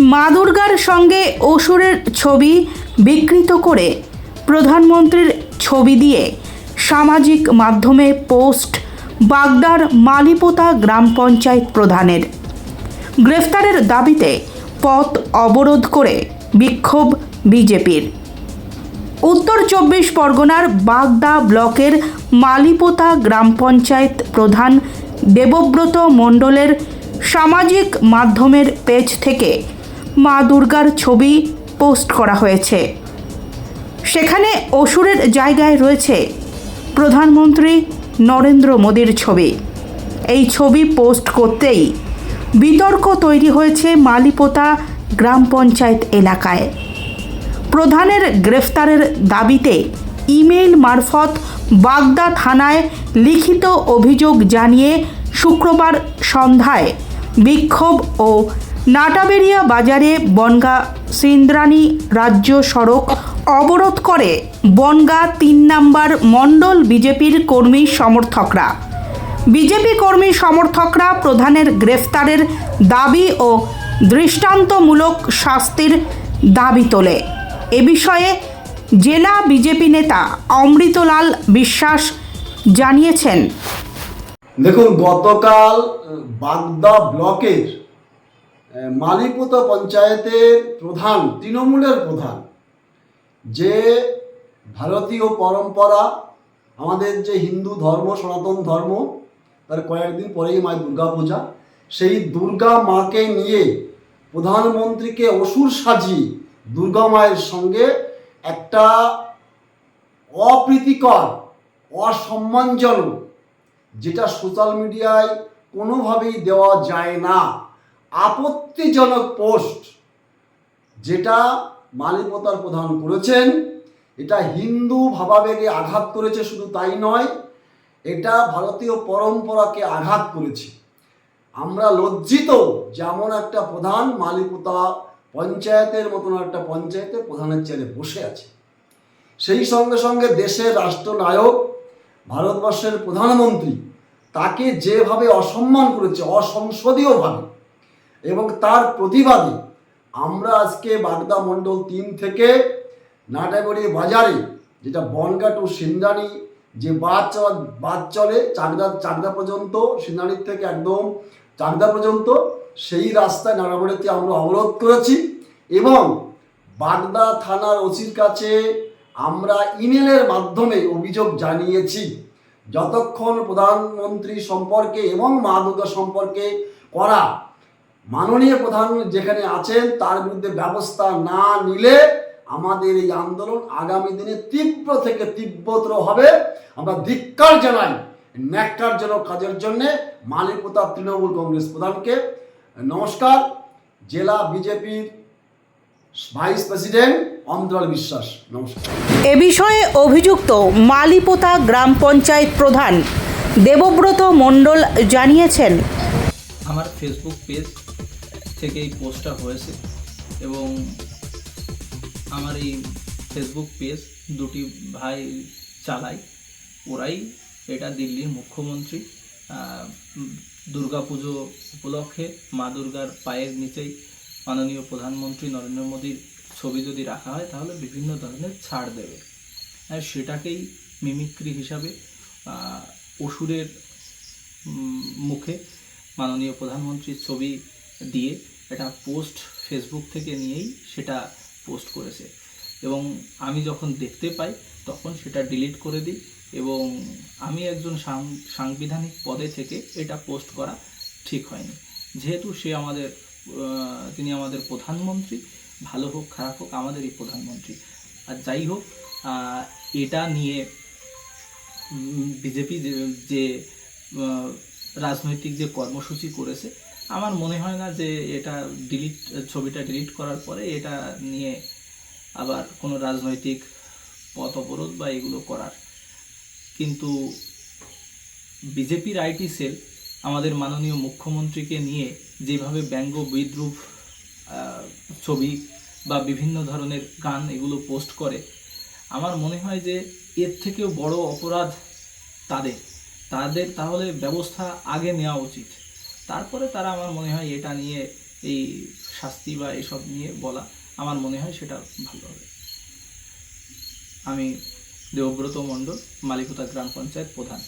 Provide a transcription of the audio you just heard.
মা দুর্গার সঙ্গে অসুরের ছবি বিকৃত করে প্রধানমন্ত্রীর ছবি দিয়ে সামাজিক মাধ্যমে পোস্ট বাগদার মালিপোতা গ্রাম পঞ্চায়েত প্রধানের। গ্রেফতারের দাবিতে পথ অবরোধ করে বিক্ষোভ বিজেপির। উত্তর চব্বিশ পরগনার বাগদা ব্লকের মালিপোতা গ্রাম পঞ্চায়েত প্রধান দেবব্রত মণ্ডলের সামাজিক মাধ্যমের পেজ থেকে মা দুর্গার ছবি পোস্ট করা হয়েছে। সেখানে অসুরের জায়গায় রয়েছে প্রধানমন্ত্রী নরেন্দ্র মোদীর ছবি। এই ছবি পোস্ট করতেই বিতর্ক তৈরি হয়েছে মালিপোতা গ্রাম পঞ্চায়েত এলাকায়। প্রধানের গ্রেফতারের দাবিতে ইমেইল মারফত বাগদা থানায় লিখিত অভিযোগ জানিয়ে শুক্রবার সন্ধ্যায় বিক্ষোভ ও নাটাবেরিয়া বাজারে বনগা সিন্দ্রানী রাজ্য সড়ক অবরোধ করে বনগা তিন নাম্বার মণ্ডল বিজেপির কর্মী সমর্থকরা। বিজেপি কর্মী সমর্থকরা প্রধানের গ্রেফতারের দাবি ও দৃষ্টান্তমূলক শাস্তির দাবি তোলে। এ বিষয়ে জেলা বিজেপি নেতা অমৃতলাল বিশ্বাস জানিয়েছেন। দেখুন, গতকাল বাগদা ব্লকের মালিপুত পঞ্চায়েতের প্রধান, তৃণমূলের প্রধান, যে ভারতীয় পরম্পরা, আমাদের যে হিন্দু ধর্ম, সনাতন ধর্ম, তার কয়েকদিন পরেই মা দুর্গা পূজা সেই দুর্গা মাকে নিয়ে প্রধানমন্ত্রীকে অসুর সাজিয়ে দুর্গা মায়ের সঙ্গে একটা অপ্রীতিকর, অসম্মানজনক, যেটা সোশ্যাল মিডিয়ায় কোনোভাবেই দেওয়া যায় না। আপত্তিজনক পোস্ট যেটা মালিপতার প্রধান করেছেন, এটা হিন্দু ভাবাবেগে আঘাত করেছে, শুধু তাই নয়, এটা ভারতীয় পরম্পরাকে আঘাত করেছে। আমরা লজ্জিত যেমন একটা প্রধান মালিপতা পঞ্চায়েতের মতন একটা পঞ্চায়েতে প্রধানের চেয়ারে বসে আছে। সেই সঙ্গে সঙ্গে দেশের রাষ্ট্রনায়ক, ভারতবর্ষের প্রধানমন্ত্রী, তাকে যেভাবে অসম্মান করেছে, অসংসদীয়ভাবে এবং তার প্রতিবাদে আমরা আজকে বাগদা মণ্ডল তিন থেকে নাটাগড়ি বাজারে, যেটা বনগা টু সিন্দানি, যে বাস বাস চলে চাকদা চাকদা পর্যন্ত সিন্দানির থেকে একদম চাকদা পর্যন্ত, সেই রাস্তায় নাটাগড়িতে আমরা অবরোধ করেছি এবং বাগদা থানার ওসির কাছে আমরা ইমেলের মাধ্যমে অভিযোগ জানিয়েছি। যতক্ষণ প্রধানমন্ত্রী সম্পর্কে এবং মা সম্পর্কে করা মাননীয় প্রধান যেখানে আছেন তার বিরুদ্ধে ব্যবস্থা না নিলে আমাদের এই আন্দোলন আগামী দিনে তীব্র থেকে তীব্রতর হবে। আমরা ধিক্কার জানাই ন্যাক্কারজনক কাজের জন্যে মালিকতা তৃণমূল কংগ্রেস প্রধানকে। নমস্কার জেলা বিজেপির ভাইস প্রেসিডেন্ট অমদলাল বিশ্বাস নমস্কার। এ বিষয়ে অভিযুক্ত মালিপোতা গ্রাম পঞ্চায়েত প্রধান দেবব্রত মণ্ডল জানিয়েছেন। আমার ফেসবুক পেজ থেকে এই পোস্টটা হয়েছে এবং আমার এই ফেসবুক পেজ দুটি ভাই চালায়। ওরাই এটা দিল্লির মুখ্যমন্ত্রী দুর্গাপুজো উপলক্ষে মা দুর্গার পায়ের নিচেই মাননীয় প্রধানমন্ত্রী নরেন্দ্র মোদীর ছবি যদি রাখা হয়, তাহলে বিভিন্ন ধরনের ছাড় দেবে। আর সেটাকেই মিমিক্রি হিসাবে অসুরের মুখে মাননীয় প্রধানমন্ত্রীর ছবি দিয়ে এটা পোস্ট ফেসবুক থেকে নিয়েই সেটা পোস্ট করেছে। এবং আমি যখন দেখতে পাই, তখন সেটা ডিলিট করে দিই এবং আমি একজন সাংবিধানিক পদে থেকে এটা পোস্ট করা ঠিক হয়নি। যেহেতু সে আমাদের তিনি আমাদের প্রধানমন্ত্রী, ভালো হোক, খারাপ হোক, আমাদেরই প্রধানমন্ত্রী। আর যাই হোক এটা নিয়ে বিজেপি যে রাজনৈতিক যে কর্মসূচি করেছে আমার মনে হয় না যে এটা ডিলিট ছবিটা ডিলিট করার পরে এটা নিয়ে আবার কোনো রাজনৈতিক পথ অবরোধ বা এগুলো করার। কিন্তু বিজেপির আইটি সেল আমাদের মাননীয় মুখ্যমন্ত্রীকে নিয়ে যেভাবে ব্যঙ্গ বিদ্রুপ ছবি বা বিভিন্ন ধরনের গান এগুলো পোস্ট করে, আমার মনে হয় যে এর থেকেও বড় অপরাধ তাদের। তাদের তাহলে ব্যবস্থা আগে নেওয়া উচিত। তারপরে তারা আমার মনে হয় এটা নিয়ে এই শাস্তি বা এসব নিয়ে বলা আমার মনে হয় সেটা ভালো হবে। আমি দেবব্রত মণ্ডল, মালিকতা গ্রাম পঞ্চায়েত প্রধান।